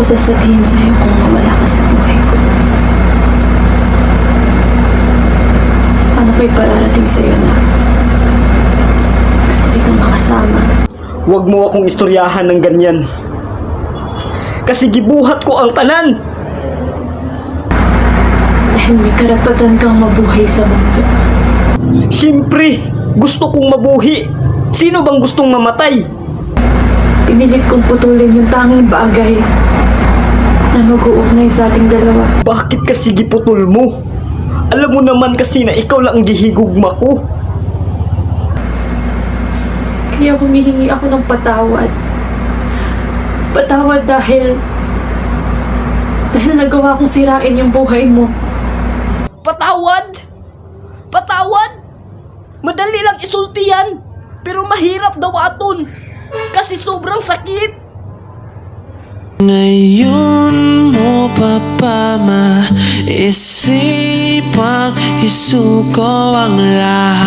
ko sasabihin sa'yo kung mawala ka sa buhay ko? Paano ko'y pararating sa'yo na gusto kitang makasama? Huwag mo akong istoryahan ng ganyan. Kasi gibuhat ko ang tanan. Dahil may karapatan kang mabuhay sa mundo. Siyempre, gusto kong mabuhi. Sino bang gustong mamatay? Pinilit kong putulin yung tanging bagay na mag-uugnay sa ating dalawa. Bakit kasi giputol mo? Alam mo naman kasi na ikaw lang ang gihigugma ko. Kaya humihingi ako ng patawad. Patawad dahil... Dahil nagawa kong sirain yung buhay mo. Patawad! Patawad! Madali lang isulti yan. Pero mahirap daw aton. Kasi sobrang sakit. Ngayon mo pa pa maisipang isuko ang lahat